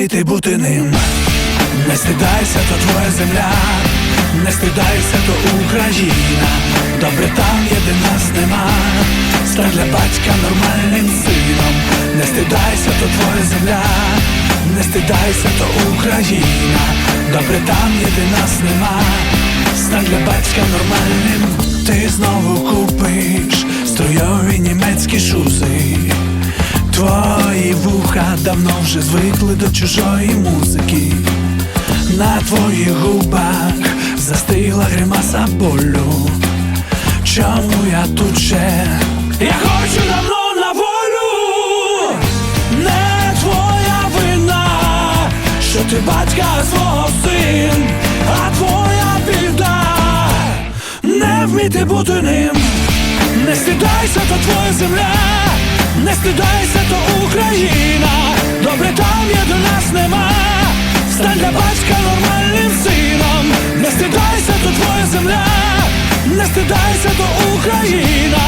вміти бути ним. Не стидайся, то твоя земля, не стидайся, то Україна. Добре там є, де нас нема. Стань для батька нормальним сином. Не стидайся, то твоя земля, не стидайся, то Україна. Добре там є, де нас нема. Стань для батька нормальним. Ти знову купиш струйові німецькі шузи. Вуха давно вже звикли до чужої музики. На твоїх губах застигла гримаса болю. Чому я тут ще? Я хочу давно на волю, не твоя вина, що ти батька свого син, а твоя біда не вміти бути ним. Не стидайся, то твоя земля, не стидайся, то Україна. Стань для батька нормальним сином. Не стидайся, то твоя земля, не стидайся, то Україна.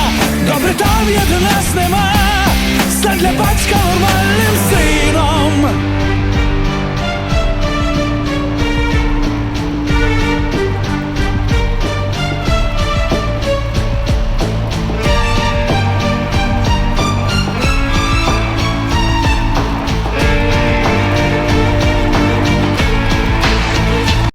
Добре там є до нас нема.